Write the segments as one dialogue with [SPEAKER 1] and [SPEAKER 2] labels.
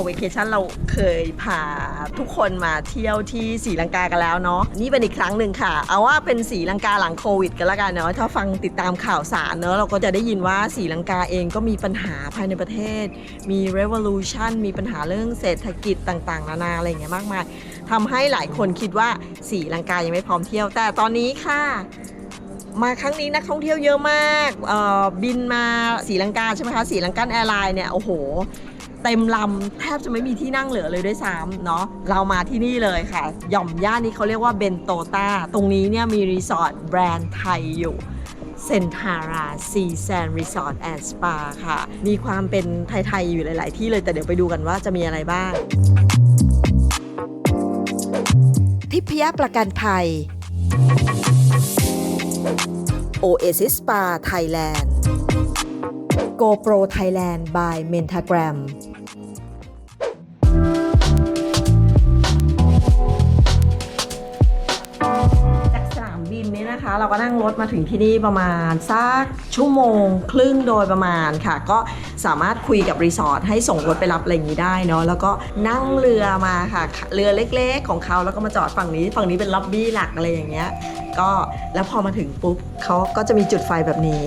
[SPEAKER 1] เอาเวเคชั่นเราเคยพาทุกคนมาเที่ยวที่ศรีลังกากันแล้วเนาะนี่เป็นอีกครั้งหนึ่งค่ะ เอาว่าเป็นศรีลังกาหลังโควิดกันละกันเนาะถ้าฟังติดตามข่าวสารเนาะเราก็จะได้ยินว่าศรีลังกาเองก็มีปัญหาภายในประเทศ มี revolution มีปัญหาเรื่องเศรษฐกิจต่างๆ นานาอะไรอย่างเงี้ยมากมายทำให้หลายคนคิดว่าศรีลังกายังไม่พร้อมเที่ยว แต่ตอนนี้ค่ะมาครั้งนี้นักท่องเที่ยวเยอะมากเออบินมาศรีลังกาใช่ไหมคะศรีลังกันแอร์ไลน์เนี่ยโอ้โห เต็มลำแทบจะไม่มีที่นั่งเหลือเลยด้วยซ้ำเนาะเรามาที่นี่เลยค่ะ หย่อมย่านนี้เขาเรียกว่าเบนโตตาตรงนี้เนี่ยมีรีสอร์ทแบรนด์ไทยอยู่เซนทาราซีแซนรีสอร์ทแอนด์สปาค่ะ มีความเป็นไทย ๆ อยู่หลาย ๆ ที่เลยแต่เดี๋ยวไปดูกันว่าจะมีอะไรบ้าง ทิพยประกันภัย Oasis Spa Thailand GoPro Thailand by Mentagram เราก็นั่งรถมาถึงที่นี่ประมาณสักชั่วโมงครึ่งโดยประมาณค่ะ ก็สามารถคุยกับรีสอร์ทให้ส่งรถไปรับอะไรอย่างนี้ได้เนาะแล้วก็นั่งเรือมาค่ะ เรือเล็กๆของเขาแล้วก็มาจอดฝั่งนี้ ฝั่งนี้เป็นล็อบบี้หลักอะไรอย่างเงี้ยก็แล้วพอมาถึงปุ๊บเขาก็จะมีจุดไฟแบบนี้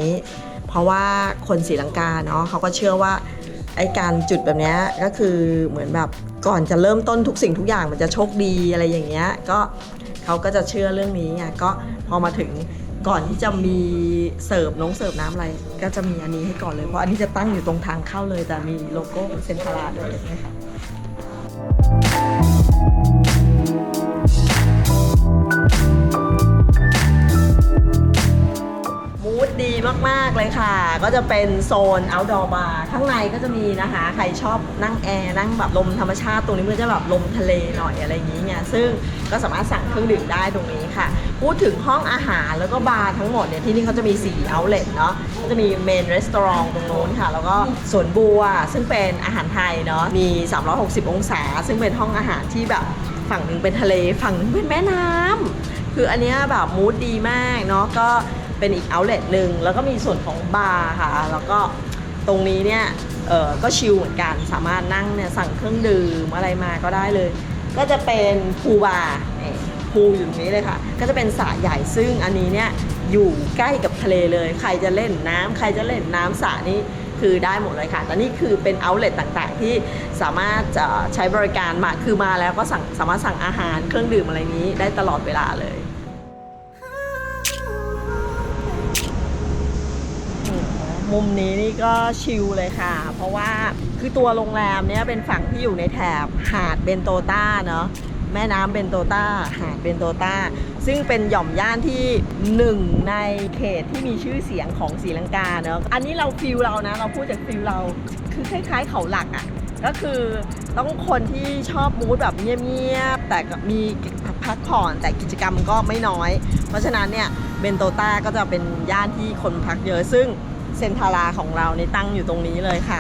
[SPEAKER 1] เพราะว่าคนศรีลังกาเนาะเขาก็เชื่อว่าไอการจุดแบบนี้ก็คือเหมือนแบบก่อนจะเริ่มต้นทุกสิ่งทุกอย่างมันจะโชคดีอะไรอย่างเงี้ยก็ เขาก็จะเชื่อเรื่องนี้ไงก็พอมาถึงก่อนที่จะมีเสิร์ฟน้องเสิร์ฟน้ำอะไร ก็จะมีอันนี้ให้ก่อนเลย เพราะอันนี้จะตั้งอยู่ตรงทางเข้าเลย แต่มีโลโก้เซนทาราด้วยเห็นะคะ ดีมาก ๆ เลยค่ะ ก็จะเป็นโซน outdoor bar ข้างในก็จะมีนะคะ ใครชอบนั่งแอร์ นั่งแบบลมธรรมชาติ ตรงนี้มันจะแบบลมทะเลหน่อยอะไรอย่างนี้ไงซึ่งก็สามารถสั่งเครื่องดื่มได้ตรงนี้ค่ะ พูดถึงห้องอาหารแล้วก็บาร์ทั้งหมดเนี่ย ที่นี่เขาจะมี 4 outlet เนาะก็จะมีเมนรีสตอรองตรงนู้นค่ะ แล้วก็สวนบัว ซึ่งเป็นอาหารไทยเนาะมี 360 องศา ซึ่งเป็นห้องอาหารที่แบบฝั่งหนึ่งเป็นทะเลฝั่งหนึ่งเป็นแม่น้ำคืออันเนี้ยแบบมูดดีมากเนาะก็ เป็นอีก outlet หนึ่งแล้วก็มีส่วนของบาร์ค่ะ แล้วก็ตรงนี้เนี่ยเออก็ชิลเหมือนกันสามารถนั่งเนี่ยสั่งเครื่องดื่มอะไรมาก็ได้เลย ก็จะเป็นพูบาร์พูอยู่ตรงนี้เลยค่ะ ก็จะเป็นสระใหญ่ซึ่งอันนี้เนี่ยอยู่ใกล้กับทะเลเลย ใครจะเล่นน้ำใครจะเล่นน้ำสระนี้คือได้หมดเลยค่ะแต่นี่คือเป็น outlet ต่างๆ ที่สามารถจะใช้บริการมา คือมาแล้วก็สั่งสามารถสั่งอาหารเครื่องดื่มอะไรนี้ได้ตลอดเวลาเลย มุมนี้นี่ก็ชิลเลยค่ะ เพราะว่าคือตัวโรงแรมเนี้ยเป็นฝั่งที่อยู่ในแถบหาดเบนโตตาเนาะแม่น้ำเบนโตตาหาดเบนโตตาซึ่งเป็นหย่อมย่านที่หนึ่งในเขตที่มีชื่อเสียงของศรีลังกาเนาะอันนี้เราฟิลเรานะเราพูดจากฟิลเราคือคล้ายๆเขาหลักอะ่ะก็คือต้องคนที่ชอบมูดแบบเงียบๆแต่มีพักผ่อนแต่กิจกรรมก็ไม่น้อย เพราะฉะนั้นเนี่ยเบนโตตาก็จะเป็นย่านที่คนพักเยอะซึ่ง เซนทาราของเรานี่ตั้งอยู่ตรงนี้เลยค่ะ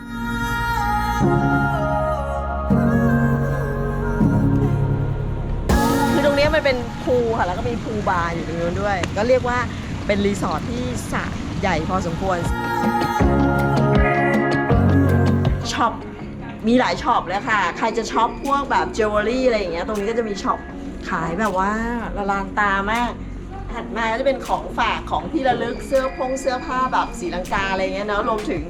[SPEAKER 1] คือตรงนี้มันเป็นพูลค่ะ แล้วก็มีพูลบาร์อยู่ตรงนู้นด้วย ก็เรียกว่าเป็นรีสอร์ทที่สระใหญ่พอสมควรช็อปมีหลายช็อปเลยค่ะ ใครจะช็อปพวกแบบเจวเวลรี่อะไรอย่างเงี้ย ตรงนี้ก็จะมีช็อปขายแบบว่าละลานตามาก ถัดมาก็จะเป็นของฝากของที่ระลึกเสื้อพงเสื้อผ้าแบบสีลังกาอะไรเงี้ยเนาะรวมถึง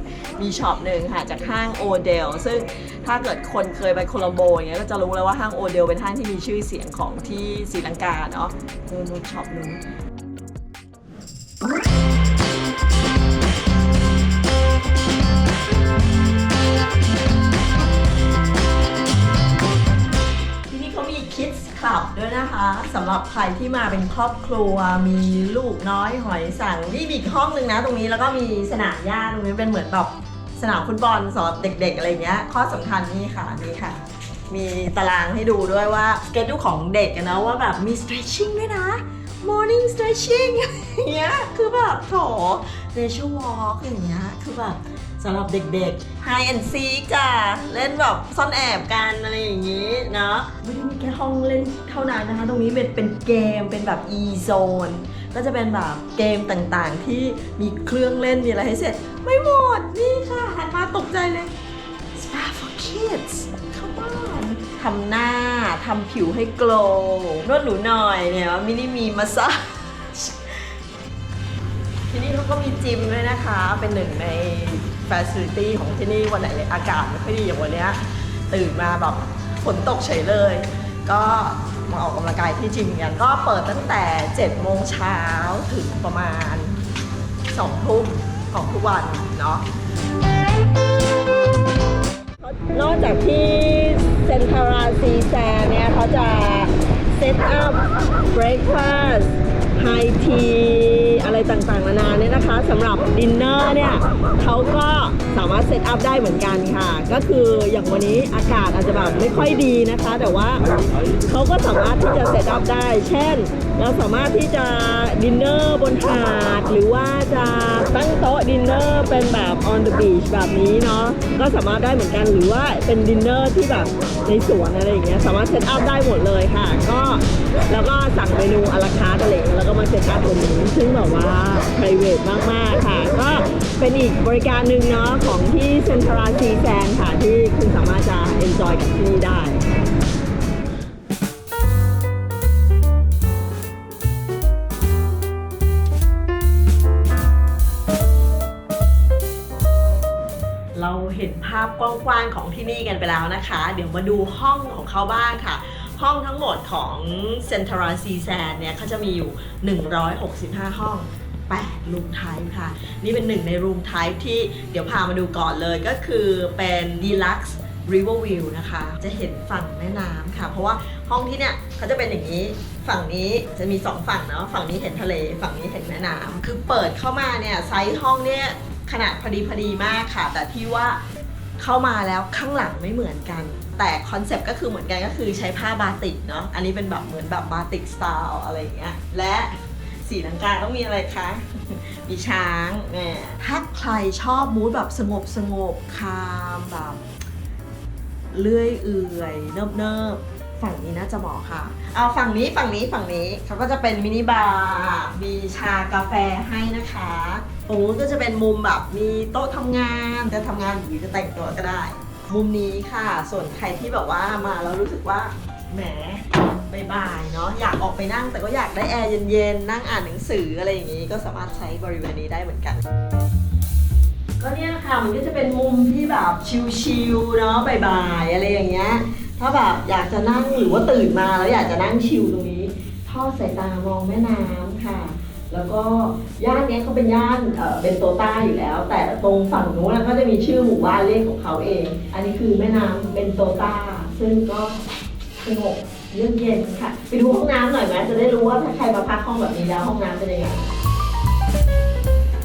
[SPEAKER 1] มีช็อปหนึ่งค่ะจากห้างโอเดลซึ่งถ้าเกิดคนเคยไปโคลัมโบอย่างเงี้ยก็จะรู้แล้วว่าห้างโอเดลเป็นห้างที่มีชื่อเสียงของที่สีลังกาเนาะนู่นช็อปนึง ด้วยนะคะสำหรับใครที่มาเป็นครอบครัวมีลูกน้อยหอยสังนี่มีอีกห้องหนึ่งนะ ตรงนี้แล้วก็มีสนามหญ้าตรงนี้เป็นเหมือนแบบสนามฟุตบอลสำหรับเด็ก ๆ อะไรเงี้ย ข้อสำคัญนี่ค่ะนี่ค่ะ มีตารางให้ดูด้วยว่าสเกจดูของเด็กอะนะว่าแบบมี stretching ด้วยนะ morning stretching อย่างเงี้ยคือแบบโถ nature walk อย่างเงี้ยคือแบบ สำหรับเด็กๆ High and Seek จ้ะเล่นแบบซ่อนแอบกันอะไรอย่างนี้เนาะไม่ได้มีแค่ห้องเล่นเท่านั้นนะคะ ตรงนี้เป็นเป็นเกมเป็นแบบ e zone ก็จะเป็นแบบเกมต่างๆ ที่มีเครื่องเล่นมีอะไรให้เสร็จ ไม่หมด นี่ค่ะ หันมาตกใจเลย Spa for kids come on ทำหน้าทำผิวให้โกลนวดหนูหน่อยเนี่ยมินิมีมาซาที่นี่เขาก็มีจิมด้วยนะคะ เป็นหนึ่งใน ฟ c i l i t y ของที่นี่วันไหนเลยอากาศไม่ค่อยดีอย่างวันเนี้ยตื่นมาแบบฝนตกเฉยเลย ก็มาออกกำลังกายที่จิมกันก็เปิดตั้งแต่ 7 โมงเช้าถึงประมาณ 2 ทุ่มของทุกวันเนาะนอกจากที่เซนทาราซีแซเนี่ยเขาจะเซตอัพเบรคฟาสต์ ไฮทีอะไรต่างๆนานาเนี่ยนะคะสำหรับดินเนอร์เนี่ยเขาก็สามารถเซตอัพได้เหมือนกันค่ะ ก็คืออย่างวันนี้อากาศอาจจะแบบไม่ค่อยดีนะคะ แต่ว่าเขาก็สามารถที่จะเซตอัพได้ เช่น เราสามารถที่จะดินเนอร์บนหาดหรือว่าจะตั้งโต๊ะดินเนอร์เป็นแบบ on the beach แบบนี้เนาะก็สามารถได้เหมือนกันหรือว่าเป็นดินเนอร์ที่แบบในสวนอะไรอย่างเงี้ยสามารถเซตอัพได้หมดเลยค่ะ ก็แล้วก็สั่งเมนูอลาคาร์ตอะไรอย่างเงี้ยแล้วก็มาเซตอัพตรงนี้ซึ่งแบบว่า private มาก ๆ ค่ะ ก็เป็นอีกบริการหนึ่งเนาะของที่เซ็นทรัลซีแซนค่ะ ที่คุณสามารถจะ enjoy กับที่นี่ได้เราเห็นภาพกว้างๆของที่นี่กันไปแล้วนะคะ เดี๋ยวมาดูห้องของเขาบ้างค่ะ ห้องทั้งหมดของ Central c s a n เนี่ยเขาจะมีอยู่ 165 ห้อง 8 รูมไทป์ค่ะ นี่เป็นหนึ่งในรูมไทป์ที่เดี๋ยวพามาดูก่อนเลยก็คือเป็น Deluxe River View นะคะ จะเห็นฝั่งแม่น้ำค่ะ เพราะว่าห้องที่เนี่ยเขาจะเป็นอย่างนี้ ฝั่งนี้จะมี 2 ฝั่งเนาะ ฝั่งนี้เห็นทะเล ฝั่งนี้เห็นแม่น้ำคือเปิดเข้ามาเนี่ยไซส์ห้องเนี่ยขนาดพอดีพอดีมากค่ะ แต่ที่ว่า เข้ามาแล้วข้างหลังไม่เหมือนกัน แต่คอนเซปต์ก็คือเหมือนกันก็คือใช้ผ้าบาติกเนาะอันนี้เป็นแบบเหมือนแบบบาติกสไตล์อะไรอย่างเงี้ยและสีลังกาต้องมีอะไรคะ มีช้างเนี่ยถ้าใครชอบมูดแบบสงบสงบคามแบบเลื่อยเอื่อยเนิบเนิบๆฝั่งนี้น่าจะเหมาะค่ะ เอาฝั่งนี้ฝั่งนี้ฝั่งนี้เขาก็จะเป็นมินิบาร์มีชากาแฟให้นะคะ ตรงนู้นก็จะเป็นมุมแบบมีโต๊ะทำงานจะทำงานหรือจะแต่งตัวก็ได้ มุมนี้ค่ะ ส่วนใครที่แบบว่ามาแล้วรู้สึกว่าแหมบ่ายๆเนาะอยากออกไปนั่งแต่ก็อยากได้แอร์เย็นๆนั่งอ่านหนังสืออะไรอย่างนี้ ก็สามารถใช้บริเวณนี้ได้เหมือนกัน ก็เนี่ยค่ะมันก็จะเป็นมุมที่แบบชิลๆเนาะบ่ายๆอะไรอย่างเงี้ยถ้าแบบอยากจะนั่งหรือว่าตื่นมาแล้วอยากจะนั่งชิลตรงนี้ทอดสายตามองแม่น้ำค่ะ แล้วก็ย่านเนี้ยเขาเป็นย่านเอ่อเป็นโตต้าอยู่แล้ว แต่ตรงฝั่งนู้นก็จะมีชื่อหมู่บ้านเลขของเขาเอง อันนี้คือแม่น้ำเป็นโตต้า ซึ่งก็สงบเยือกเย็นค่ะ ไปดูห้องน้ำหน่อยไหมจะได้รู้ว่าถ้าใครมาพักห้องแบบนี้แล้วห้องน้ำเป็นยังไง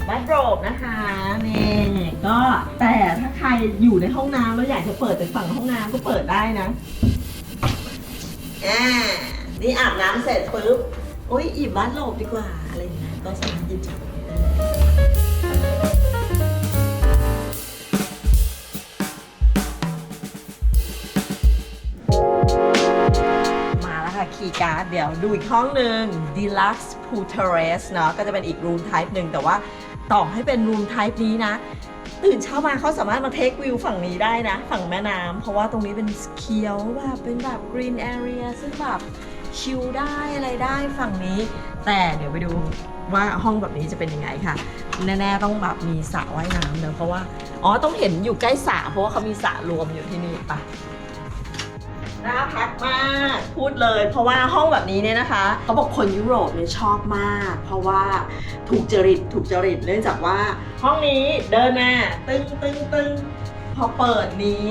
[SPEAKER 1] บัตโรบนะคะนี่ก็แต่ถ้าใครอยู่ในห้องน้ำแล้วอยากจะเปิดจากฝั่งห้องน้ำก็เปิดได้นะอ่านี่อาบน้ำเสร็จปุ๊บ โอ๊ยหยิบบัตโรบดีกว่า อะไรอย่างเงี้ยก็สามารถหยิบจากตรงนี้ได้เลยมาแล้วค่ะคีย์การ์ดเดี๋ยวดูอีกห้องหนึ่ง Deluxe Pool Terrace เนาะก็จะเป็นอีกรูมไทป์หนึ่งแต่ว่าต่อให้เป็นรูมไทป์นี้นะ ตื่นเช้ามาเขาสามารถมาเทควิวฝั่งนี้ได้นะ ฝั่งแม่น้ำเพราะว่าตรงนี้เป็นเขียวแบบเป็นแบบ green area ซึ่งแบบ ชิลได้อะไรได้ฝั่งนี้ แต่เดี๋ยวไปดูว่าห้องแบบนี้จะเป็นยังไงค่ะ แน่ๆต้องแบบมีสระว่ายน้ำเนอะเพราะว่าอ๋อต้องเห็นอยู่ใกล้สระเพราะว่าเขามีสระรวมอยู่ที่นี่ปะน่าพักมากพูดเลย เพราะว่าห้องแบบนี้เนี่ยนะคะเขาบอกคนยุโรปเนี่ยชอบมาก เพราะว่าถูกจริตถูกจริตเนื่องจากว่า ห้องนี้เดินมาตึ้งตึ้งตึ้งพอเปิดนี้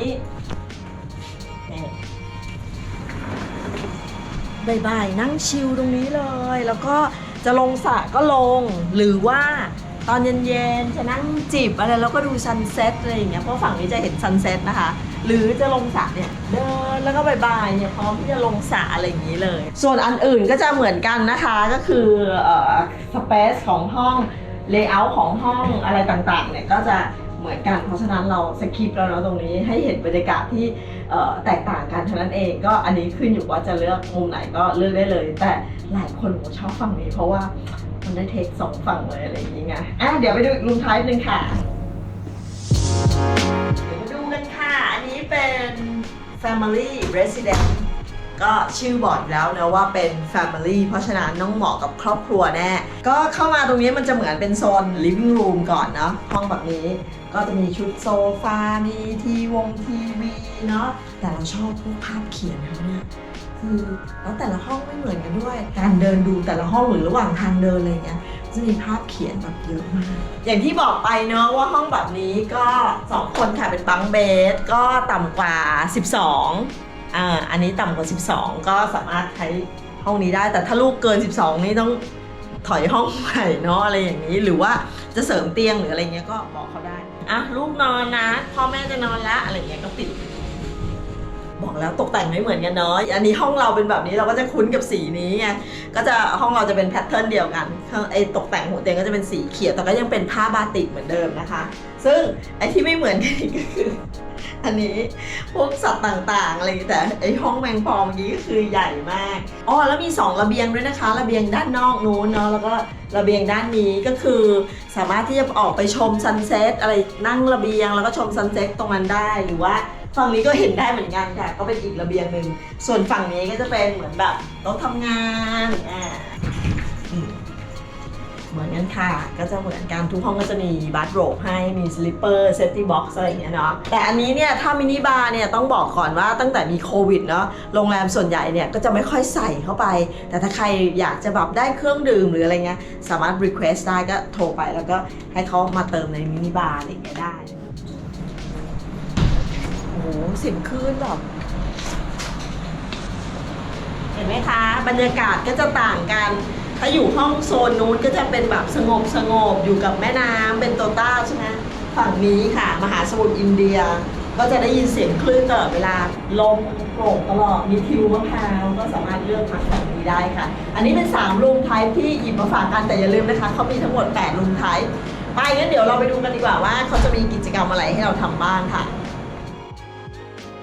[SPEAKER 1] บ่ายๆนั่งชิลตรงนี้เลย แล้วก็จะลงสระก็ลง หรือว่าตอนเย็นๆจะนั่งจิบอะไรแล้วก็ดูซันเซ็ตอะไรอย่างเงี้ยเพราะฝั่งนี้จะเห็นซันเซ็ตนะคะ หรือจะลงสระเนี่ยเดินแล้วก็บายๆเนี่ยพร้อมที่จะลงสระอะไรอย่างนี้เลย ส่วนอันอื่นก็จะเหมือนกันนะคะก็คือเอ่อสเปซของห้องเลเยอร์ของห้องอะไรต่างๆเนี่ยก็จะเหมือนกันเพราะฉะนั้นเราสคริปต์แล้วเนาะตรงนี้ให้เห็นบรรยากาศที่ แตกต่างกันเท่านั้นเองก็อันนี้ขึ้นอยู่ว่าจะเลือกมุมไหนก็เลือกได้เลย แต่หลายคนผมชอบฝั่งนี้เพราะว่ามันได้เทคสองฝั่งเลยอะไรอย่างเงี้ยอะเดี๋ยวไปดูอีกรูมท้ายหนึ่งค่ะเดี๋ยวมาดูกันค่ะ อันนี้เป็น Family Resident ก็ชื่อบอกแล้วนะว่าเป็น Family เพราะฉะนั้นต้องเหมาะกับครอบครัวแน่ ก็เข้ามาตรงนี้มันจะเหมือนเป็นโซน Living Room ก่อนเนาะห้องแบบนี้ ก็จะมีชุดโซฟา มีทีวงทีวีเนาะ แต่เราชอบพวกภาพเขียนเขาเนี่ยคือแล้วแต่ละห้องไม่เหมือนกันด้วย การเดินดูแต่ละห้องหรือระหว่างทางเดินอะไรเงี้ยจะมีภาพเขียนแบบเยอะมาก อย่างที่บอกไปเนาะว่าห้องแบบนี้ก็ 2 คนค่ะเป็นบังเบสก็ต่ำกว่า 12อ่าอันนี้ต่ำกว่า 12 ก็สามารถใช้ห้องนี้ได้ แต่ถ้าลูกเกิน 12 นี่ต้องถอยห้องใหม่เนาะอะไรอย่างนี้ หรือว่าจะเสริมเตียงหรืออะไรเงี้ยก็บอกเขาได้ อะลูกนอนนะ พ่อแม่จะนอนละอะไรเงี้ยก็ปิด บอกแล้วตกแต่งไม่เหมือนกันเนาะอันนี้ห้องเราเป็นแบบนี้เราก็จะคุ้นกับสีนี้ไงก็จะห้องเราจะเป็นแพทเทิร์นเดียวกันไอ้ตกแต่งหัวเตียงก็จะเป็นสีเขียวแต่ก็ยังเป็นผ้าบาติกเหมือนเดิมนะคะ ซึ่งไอ้ที่ไม่เหมือนกันก็คืออันนี้พวกสัตว์ต่างๆอะไรอย่างงี้แต่ไอ้ห้องแมงปอเมื่อกี้ก็คือใหญ่มากอ๋อแล้วมี 2 ระเบียงด้วยนะคะ ระเบียงด้านนอกนู้นเนาะแล้วก็ระเบียงด้านนี้ก็คือสามารถที่จะออกไปชมซันเซ็ตอะไรนั่งระเบียงแล้วก็ชมซันเซ็ตตรงนั้นได้หรือว่า ฝั่งนี้ก็เห็นได้เหมือนกันค่ะก็เป็นอีกระเบียงหนึ่งส่วนฝั่งนี้ก็จะเป็นเหมือนแบบโต๊ะทำงานอ่าเหมือนกันค่ะ ก็จะเหมือนกันทุกห้องก็จะมีบัตโรบให้มีสลิปเปอร์เซฟตี้บ็อกซ์อะไรอย่างเงี้ยเนาะแต่อันนี้เนี่ยถ้ามินิบาร์เนี่ยต้องบอกก่อนว่าตั้งแต่มีโควิดเนาะโรงแรมส่วนใหญ่เนี่ยก็จะไม่ค่อยใส่เข้าไป แต่ถ้าใครอยากจะแบบได้เครื่องดื่มหรืออะไรเงี้ยสามารถ request ได้ก็โทรไปแล้วก็ให้เขามาเติมในมินิบาร์อะไรอย่างเงี้ยได้ สียงคลื่นแบบเห็นไหมคะ บรรยากาศก็จะต่างกัน ถ้าอยู่ห้องโซนนู้นก็จะเป็นแบบสงบสงบอยู่กับแม่น้ำเป็นโตต้าใช่ไหมฝั่งนี้ค่ะ มหาสมุทรอินเดีย ก็จะได้ยินเสียงคลื่นตลอดเวลา ลมโกรกตลอด มีทิวมะพร้าวก็สามารถเลือกพักฝั่งนี้ได้ค่ะ อันนี้เป็น3รูมไทป์ที่หยิบมาฝากกันแต่อย่าลืมนะคะเขามีทั้งหมด8รูมไทป์ไปงั้นเดี๋ยวเราไปดูกันดีกว่าว่าเขาจะมีกิจกรรมอะไรให้เราทำบ้างค่ะ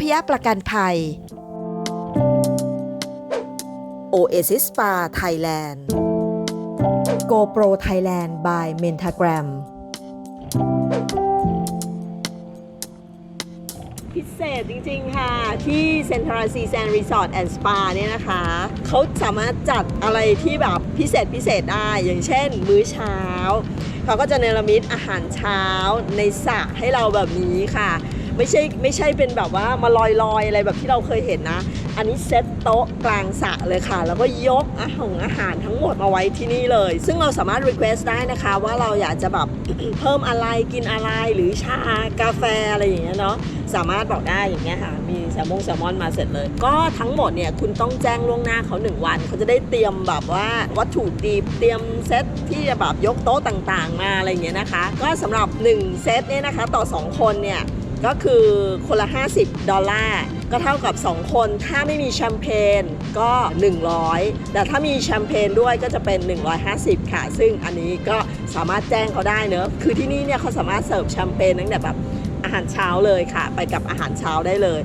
[SPEAKER 2] พยประกันภัย Oasis Spa Thailand GoPro Thailand by Mentagram
[SPEAKER 1] พิเศษจริงๆค่ะ ที่ Central Sea Sand Resort and Spa เนี่ยนะคะ เขาสามารถจัดอะไรที่แบบพิเศษพิเศษได้ อย่างเช่น มื้อเช้า เขาก็จะเนรมิตอาหารเช้าในสระให้เราแบบนี้ค่ะ ไม่ใช่ไม่ใช่เป็นแบบว่ามาลอยๆอยอะไรแบบที่เราเคยเห็นนะ อันนี้เซตโต๊ะกลางสระเลยค่ะ แล้วก็ยกอาหารอาหารทั้งหมดมาไว้ที่นี่เลย ซึ่งเราสามารถ request ได้นะคะ ว่าเราอยากจะแบบเพิ่มอะไรกินอะไรหรือชากาแฟอะไรอย่างเงี้ยเนาะสามารถบอกได้อย่างเงี้ยค่ะ มีแซลมงแซลมอนมาเสร็จเลย ก็ทั้งหมดเนี่ยคุณต้องแจ้งล่วงหน้าเขา1วันเขาจะได้เตรียมแบบว่าวัตถุดิบเตรียมเซตที่จะแบบยกโต๊ะต่างๆ มาอะไรอย่างเงี้ยนะคะ ก็สำหรับ 1 เซตเนี่ยนะคะ ต่อ 2 คนเนี่ย ก็คือคนละ 50 ดอลลาร์ก็เท่ากับ 2 คน ถ้าไม่มีแชมเปญก็ 100 แต่ถ้ามีแชมเปญด้วยก็จะเป็น 150 ค่ะ ซึ่งอันนี้ก็สามารถแจ้งเขาได้เนอะคือที่นี่เนี่ยเขาสามารถเสิร์ฟแชมเปญตั้งแต่แบบอาหารเช้าเลยค่ะ ไปกับอาหารเช้าได้เลย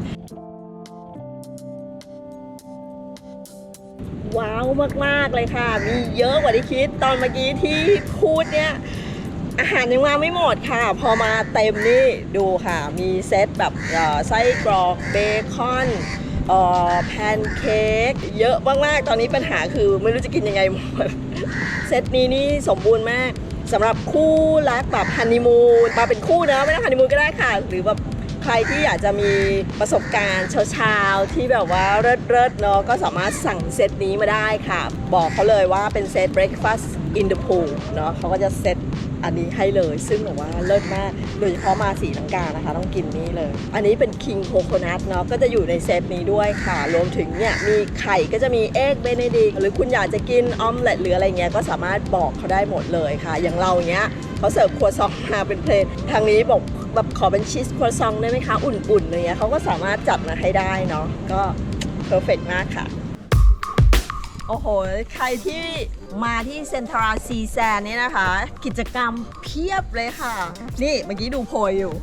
[SPEAKER 1] ว้าวมาก ๆ เลยค่ะ มีเยอะกว่าที่คิดตอนเมื่อกี้ที่พูดเนี่ย อาหารยังมาไม่หมดค่ะ พอมาเต็มนี่ดูค่ะ มีเซตแบบไส้กรอกเบคอนอ่อแพนเค้กเยอะมากๆ ตอนนี้ปัญหาคือไม่รู้จะกินยังไงหมด เซตนี้นี่สมบูรณ์มากสำหรับคู่รักแบบฮันนีมูนมาเป็นคู่นะไม่ต้องฮันนีมูนก็ได้ค่ะ หรือแบบใครที่อยากจะมีประสบการณ์เช้าๆที่แบบว่าเลิศๆเนาะก็สามารถสั่งเซตนี้มาได้ค่ะ บอกเขาเลยว่าเป็นเซต breakfast in the pool เนาะเขาก็จะเซต อันนี้ให้เลย ซึ่งแบบว่าเลิศมากโดยเฉพาะมาสีลังกานะคะ ต้องกินนี่เลย อันนี้เป็นคิงโคโคนัทเนาะก็จะอยู่ในเซตนี้ด้วยค่ะ รวมถึงเนี่ยมีไข่ก็จะมีเอ็กเบเนดิกหรือคุณอยากจะกินออมเล็ตหรืออะไรเงี้ยก็สามารถบอกเขาได้หมดเลยค่ะ อย่างเราเนี้ยเขาเสิร์ฟครัวซองมาเป็นเพลนทางนี้บอกแบบขอเป็นชีสครัวซองได้ไหมคะ อุ่นๆอะไรเงี้ยเขาก็สามารถจัดมาให้ได้เนาะก็เพอร์เฟกมากค่ะ โอ้โห ใครที่มาที่เซ็นทรัลซีแซนนี่นะคะ กิจกรรมเพียบเลยค่ะ นี่เมื่อกี้ดูโพยอยู่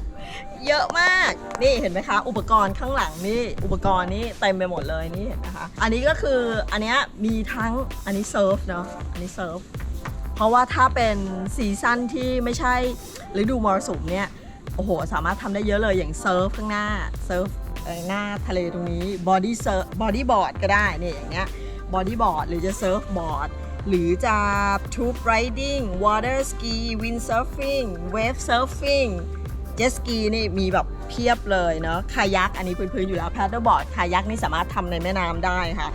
[SPEAKER 1] เยอะมาก นี่เห็นไหมคะ อุปกรณ์ข้างหลังนี่ อุปกรณ์นี่เต็มไปหมดเลยนี่เห็นไหมคะ อันนี้ก็คืออันเนี้ยมีทั้งอันนี้เซิร์ฟเนาะ อันนี้เซิร์ฟ เพราะว่าถ้าเป็นซีซั่นที่ไม่ใช่ฤดูมรสุมเนี่ยโอ้โห สามารถทำได้เยอะเลยอย่างเซิร์ฟข้างหน้าเซิร์ฟหน้าทะเลตรงนี้บอดี้เซิร์ฟบอดี้บอร์ดก็ได้เนี่ยอย่างเงี้ย บอดี้บอร์ดหรือจะเซิร์ฟบอร์ดหรือจะทูบไรดิ้งวอเตอร์สกีวินเซิร์ฟิงเวฟเซิร์ฟิงเจสกีนี่มีแบบเพียบเลยเนาะคายักอันนี้พื้นๆอยู่แล้วแพดเดิลบอร์ดคายักนี่สามารถทำในแม่น้ำได้ค่ะ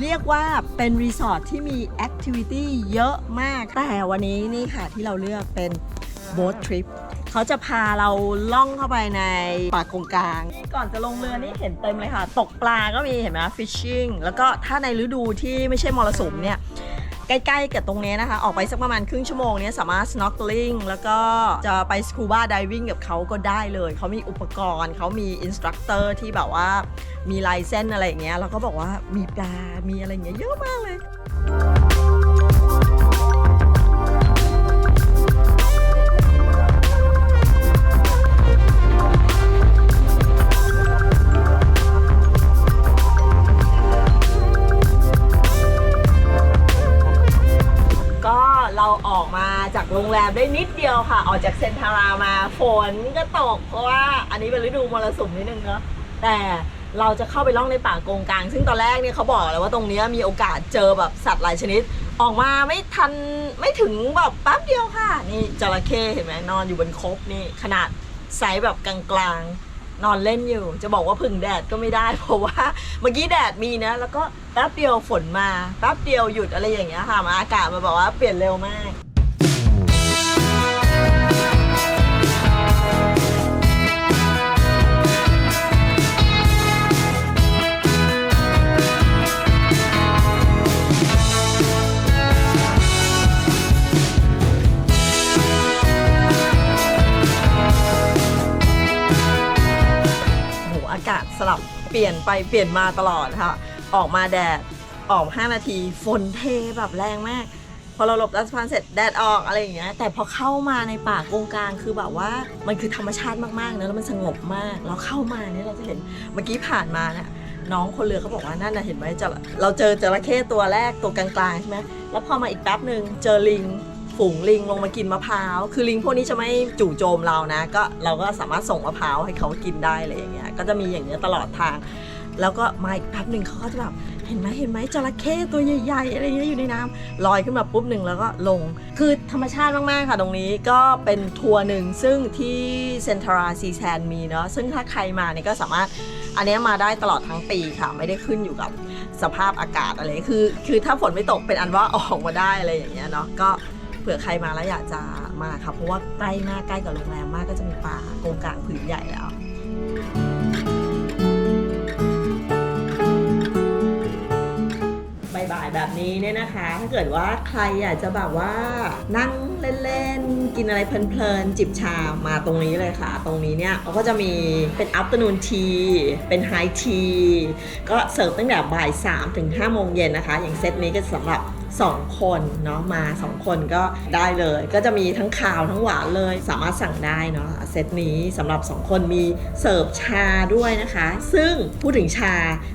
[SPEAKER 1] เรียกว่าเป็นรีสอร์ทที่มีแอคทิวิตี้เยอะมาก แต่วันนี้นี่ค่ะที่เราเลือกเป็นโบ๊ททริป เขาจะพาเราล่องเข้าไปในป่ากงกลาง ก่อนจะลงเรือนี่เห็นเต็มเลยค่ะ ตกปลาก็มีเห็นไหมฟิชชิ่งแล้วก็ถ้าในฤดูที่ไม่ใช่มรสุมเนี่ยใกล้ๆกับตรงนี้นะคะ ออกไปสักประมาณครึ่งชั่วโมงนี้สามารถ snorkeling แล้วก็จะไป scuba diving กับเขาก็ได้เลย เขามีอุปกรณ์ เขามี instructor ที่แบบว่ามีลายเส้นอะไรอย่างเงี้ย แล้วก็บอกว่ามีปลา มีอะไรอย่างเงี้ยเยอะมากเลย รงแรมได้นิดเดียวค่ะ ออกจากเซนทารามาฝนก็ตก เพราะว่าอันนี้เป็นฤดูมรสุมนิดนึงเนาะแต่เราจะเข้าไปล่องในป่าโกงกลาง ซึ่งตอนแรกเนี่ยเขาบอกเลยว่าตรงนี้มีโอกาสเจอแบบสัตว์หลายชนิด ออกมาไม่ทันไม่ถึงแบบแป๊บเดียวค่ะ นี่จระเข้เห็นไหมนอนอยู่บนคบนี่ขนาดไซส์แบบกลางๆ นอนเล่นอยู่ จะบอกว่าพึ่งแดดก็ไม่ได้ เพราะว่าเมื่อกี้แดดมีนะ แล้วก็แป๊บเดียวฝนมาแป๊บเดียวหยุดอะไรอย่างเงี้ยค่ะมาอากาศมาบอกว่าเปลี่ยนเร็วมาก ไปเปลี่ยนมาตลอดค่ะ ออกมาแดดออก 5 นาทีฝนเทแบบแรงมาก พอเราหลบรัสพานเสร็จแดดออกอะไรอย่างเงี้ยแต่พอเข้ามาในป่ากงกลางคือแบบว่ามันคือธรรมชาติมากๆนะแล้วมันสงบมากเราเข้ามาเนี่ยเราจะเห็นเมื่อกี้ผ่านมาเนี่ยน้องคนเรือเขาบอกว่านั่นนะเห็นไหมจะเราเจอจระเข้ตัวแรกตัวกลางๆใช่ไหมแล้วพอมาอีกแป๊บหนึ่งเจอลิง ฝูงลิงลงมากินมะพร้าว คือลิงพวกนี้จะไม่จู่โจมเรานะ ก็เราก็สามารถส่งมะพร้าวให้เขากินได้อะไรอย่างเงี้ย ก็จะมีอย่างเงี้ยตลอดทาง แล้วก็มาอีกแป๊บหนึ่งเขาก็จะแบบเห็นไหมเห็นไหมจระเข้ตัวใหญ่ๆอะไรเงี้ยอยู่ในน้ำลอยขึ้นมาปุ๊บหนึ่งแล้วก็ลง คือธรรมชาติมากๆค่ะตรงนี้ก็เป็นทัวร์หนึ่งซึ่งที่เซนทราซีแซนมีเนาะซึ่งถ้าใครมาเนี่ยก็สามารถอันเนี้ยมาได้ตลอดทั้งปีค่ะ ไม่ได้ขึ้นอยู่กับสภาพอากาศอะไรคือ คือถ้าฝนไม่ตกเป็นอันว่าออกมาได้อะไรอย่างเงี้ยเนาะก็ เผื่อใครมาแล้วอยากจะมาค่ะ เพราะว่าใกล้มากใกล้กับโรงแรมมากก็จะมีป่าโกงกลางผืนใหญ่แล้วบ่ายๆแบบนี้เนี่ยนะคะ ถ้าเกิดว่าใครอยากจะแบบว่านั่งเล่นๆ กินอะไรเพลินๆ จิบชามาตรงนี้เลยค่ะ ตรงนี้เนี่ยเขาก็จะมีเป็น afternoon tea เป็น high tea ก็เสิร์ฟตั้งแต่บ่าย3ถึง5โมงเย็นนะคะ อย่างเซตนี้ก็สำหรับ 2 คนเนาะมา 2 คนก็ได้เลย ก็จะมีทั้งขาวทั้งหวานเลย สามารถสั่งได้เนาะเซตนี้สำหรับ 2 คนมีเสิร์ฟชาด้วยนะคะ ซึ่งพูดถึงชา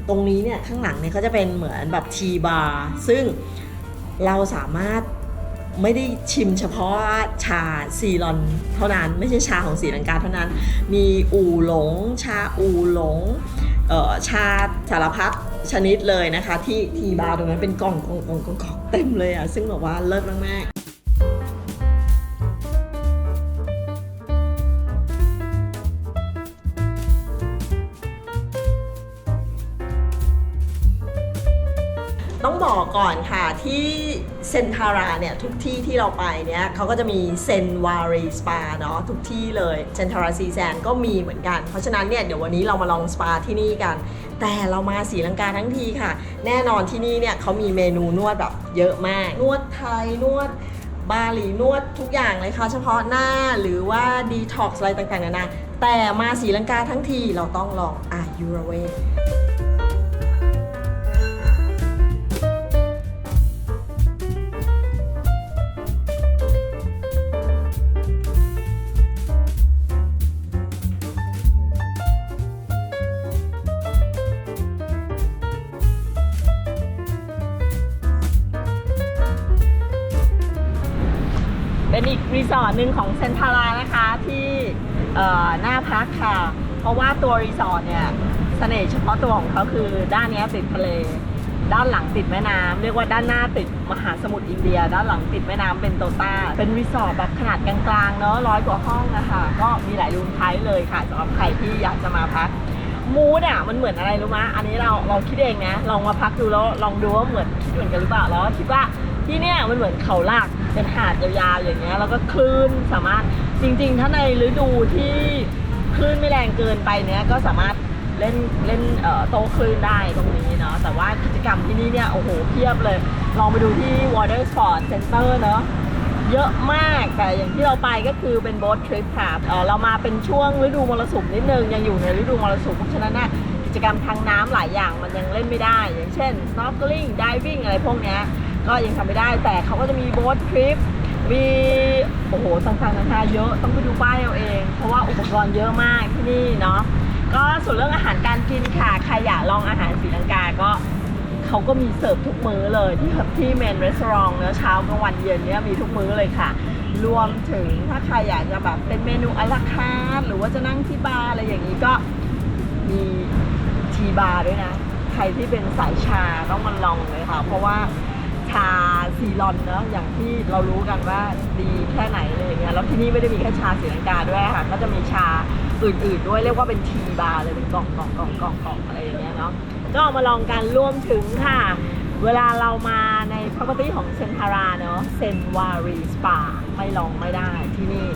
[SPEAKER 1] ตรงนี้เนี่ยข้างหลังเนี่ยเขาจะเป็นเหมือนแบบทีบาร์ซึ่งเราสามารถไม่ได้ชิมเฉพาะชาซีรอนเท่านั้น ไม่ใช่ชาของสีลังกาเท่านั้น มีอูหลง ชาอูหลงชาสารพัด ชนิดเลยนะคะ ที่ทีบาร์ตรงนั้นเป็นกล่องกล่องกล่องกล่องกล่องเต็มเลยอะซึ่งแบบว่าเลิศมากๆต้องบอกก่อนค่ะที่เซนทาราเนี่ยทุกที่ที่เราไปเนี่ยเขาก็จะมีเซนวารีสปาเนาะทุกที่เลยเซนทาราซีแซนก็มีเหมือนกัน เพราะฉะนั้นเนี่ยเดี๋ยววันนี้เรามาลองสปาที่นี่กัน แต่เรามาสีลังกาทั้งทีค่ะ แน่นอนที่นี่เนี่ยเขามีเมนูนวดแบบเยอะมาก นวดไทยนวดบาหลีนวดทุกอย่างเลยค่ะ เฉพาะหน้าหรือว่าดีท็อกซ์อะไรต่างๆนานาแต่มาสีลังกาทั้งทีเราต้องลองอายุรเวท สอร์ทหนึ่งของเซนทารานะคะที่เอ่อหน้าพักค่ะ เพราะว่าตัวรีสอร์ทเนี่ยเสน่ห์เฉพาะตัวของเขาคือด้านนี้ติดทะเล ด้านหลังติดแม่น้ำเรียกว่าด้านหน้าติดมหาสมุทรอินเดีย ด้านหลังติดแม่น้ำเป็นโตตาเป็นรีสอร์ทแบบขนาดกลางๆเนาะร้อยกว่าห้องนะคะก็มีหลายรูมไทป์เลยค่ะสำหรับใครที่อยากจะมาพักมูดอะมันเหมือนอะไรรู้มะอันนี้เราเราคิดเองนะ ลองมาพักดูแล้วลองดูว่าเหมือนคิดเหมือนกันหรือเปล่าแล้วคิดว่าที่เนี่ยมันเหมือนเขาลัก เป็นหาดยาวๆอย่างเงี้ยแล้วก็คลื่นสามารถจริง ๆ ถ้าในฤดูที่คลื่นไม่แรงเกินไปเนี้ยก็สามารถเล่นเล่นเอ่อโต้คลื่นได้ตรงนี้เนาะแต่ว่ากิจกรรมที่นี่เนี่ยโอ้โหเพียบเลย ลองไปดูที่ Water Sport Center เนาะเยอะมาก แต่อย่างที่เราไปก็คือเป็นโบ๊ททริปค่ะเออเรามาเป็นช่วงฤดูมรสุมนิดนึง ยังอยู่ในฤดูมรสุมเพราะฉะนั้นนะกิจกรรมทางน้ำหลายอย่างมันยังเล่นไม่ได้ อย่างเช่น snorkeling diving อะไรพวกเนี้ย ก็ยังทำไม่ได้แต่เขาก็จะมีโบ๊ททริปมีโอ้โหต่างๆนานาเยอะต้องไปดูป้ายเอาเอง เพราะว่าอุปกรณ์เยอะมากที่นี่เนาะก็ส่วนเรื่องอาหารการกินค่ะใครอยากลองอาหารศรีลังกาก็เขาก็มีเสิร์ฟทุกมื้อเลยที่ที่เมนรีสอร์ทเนื้อเช้ากลางวันเย็นเนี้ยมีทุกมื้อเลยค่ะ รวมถึงถ้าใครอยากจะแบบเป็นเมนูอลาคาร์ทหรือว่าจะนั่งที่บาร์อะไรอย่างนี้ก็มีทีบาร์ด้วยนะ ใครที่เป็นสายชาต้องมาลองเลยค่ะ เพราะว่าาซีรอนเนอะอย่างที่เรารู้กันว่าดีแค่ไหนอะไรอย่างเงี้ยแล้วที่นี่ไม่ได้มีแค่ชาสีลังกาด้วยค่ะก็จะมีชาอื่นๆด้วยเรียกว่าเป็นทีบาร์เลยเป็นกล่องกล่องกล่องกล่องกล่องอะไรอย่างเงี้ยเนาะก็เอามาลองกันรวมถึงค่ะ เวลาเรามาใน property ของเซนทาราเนาะเซนวารีสปาไม่ลองไม่ได้ที่นี่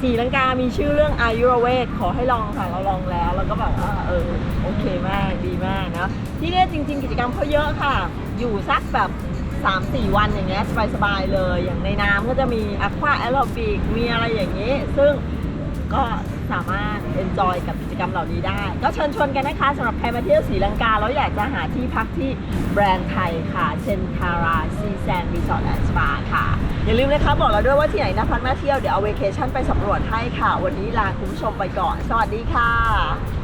[SPEAKER 1] สีลังกามีชื่อเรื่องอายุรเวทขอให้ลองค่ะเราลองแล้วแล้วก็แบบว่าเออโอเคมากดีมากเนาะที่นี่จริง ๆ กิจกรรมเขาเยอะค่ะ อยู่สักแบบ 3-4 วันอย่างเงี้ยสบายๆเลย อย่างในน้ำก็จะมีอะควาแอโรบิกมีอะไรอย่างนี้ ซึ่งก็สามารถ enjoy กับกิจกรรมเหล่านี้ได้ ก็เชิญชวนกันนะคะสำหรับใครมาเที่ยวศรีลังกา แล้วอยากจะหาที่พักที่แบรนด์ไทยค่ะเซนทาราซีแซนรีสอร์ทแอนด์สปาค่ะ อย่าลืมนะคะบอกเราด้วยว่าที่ไหนนะพักน่าเที่ยวเดี๋ยวเอาเวเคชั่นไปสำรวจให้ค่ะ วันนี้ลาคุณผู้ชมไปก่อน สวัสดีค่ะ